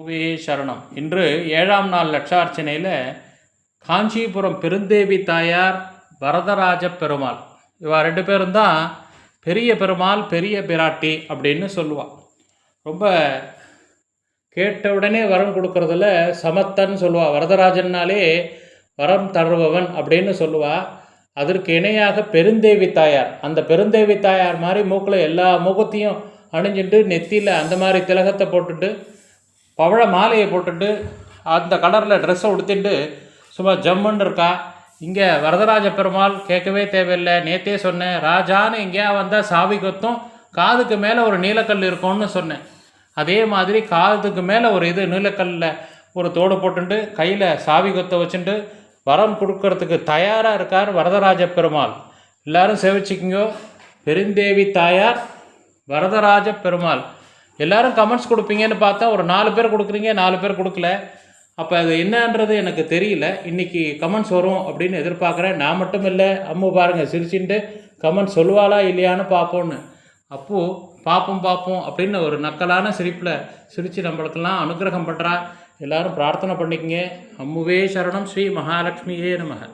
அம்முவே சரணம். இன்று ஏழாம் நாள் லட்சார்ச்சனையில் காஞ்சிபுரம் பெருந்தேவி தாயார் வரதராஜ பெருமாள். இவா ரெண்டு பேரும் தான் பெரிய பெருமாள் பெரிய பிராட்டி அப்படின்னு சொல்லுவாள் ரொம்ப கேட்ட உடனே வரம் கொடுக்கறதுல சமத்தன்னு சொல்லுவாள் வரதராஜன்னாலே வரம் தருபவன் அப்படின்னு சொல்லுவாள் அதற்கு இணையாக பெருந்தேவி தாயார். அந்த பெருந்தேவி தாயார் மாதிரி மூக்கில் எல்லா முகத்தையும் அணிஞ்சுட்டு நெத்தியில் அந்த மாதிரி திலகத்தை போட்டுட்டு பவழ மாலையை போட்டுட்டு அந்த கலரில் ட்ரெஸ்ஸை உடுத்திட்டு சும்மா ஜம்முன்னு இருக்கா? இங்கே வரதராஜ பெருமாள் கேட்கவே தேவையில்லை. நேத்தே சொன்னேன் ராஜான்னு எங்கேயா வந்தால் சாவி கொத்தும் காதுக்கு மேலே ஒரு நீலக்கல் இருக்கும்னு சொன்னேன். அதே மாதிரி காதுக்கு மேலே ஒரு இது நீலக்கல்லில் ஒரு தோடு போட்டுண்டு கையில் சாவி கொத்த வச்சுட்டு வரம் கொடுக்கறதுக்கு தயாராக இருக்கார் வரதராஜ பெருமாள். எல்லாரும் சேவிச்சுக்கிங்கோ. பெருந்தேவி தாயார் வரதராஜ பெருமாள். எல்லாரும் கமெண்ட்ஸ் கொடுப்பீங்கன்னு பார்த்தா ஒரு நாலு பேர் கொடுக்குறீங்க நாலு பேர் கொடுக்கல. அப்போ அது என்னன்றது எனக்கு தெரியல. இன்றைக்கி கமெண்ட்ஸ் வரும் அப்படின்னு எதிர்பார்க்குறேன். நான் மட்டும் இல்லை அம்மு பாருங்கள் சிரிச்சுட்டு கமெண்ட் சொல்லுவாளா இல்லையான்னு பார்ப்போன்னு அப்போது பார்ப்போம் பார்ப்போம் அப்படின்னு ஒரு நக்கலான சிரிப்பில் சிரித்து நம்மளுக்கெல்லாம் அனுகிரகம் பண்ணுறா எல்லாரும் பிரார்த்தனை பண்ணிக்கங்க. அம்முவே சரணம் ஸ்ரீ மகாலட்சுமியே நமக.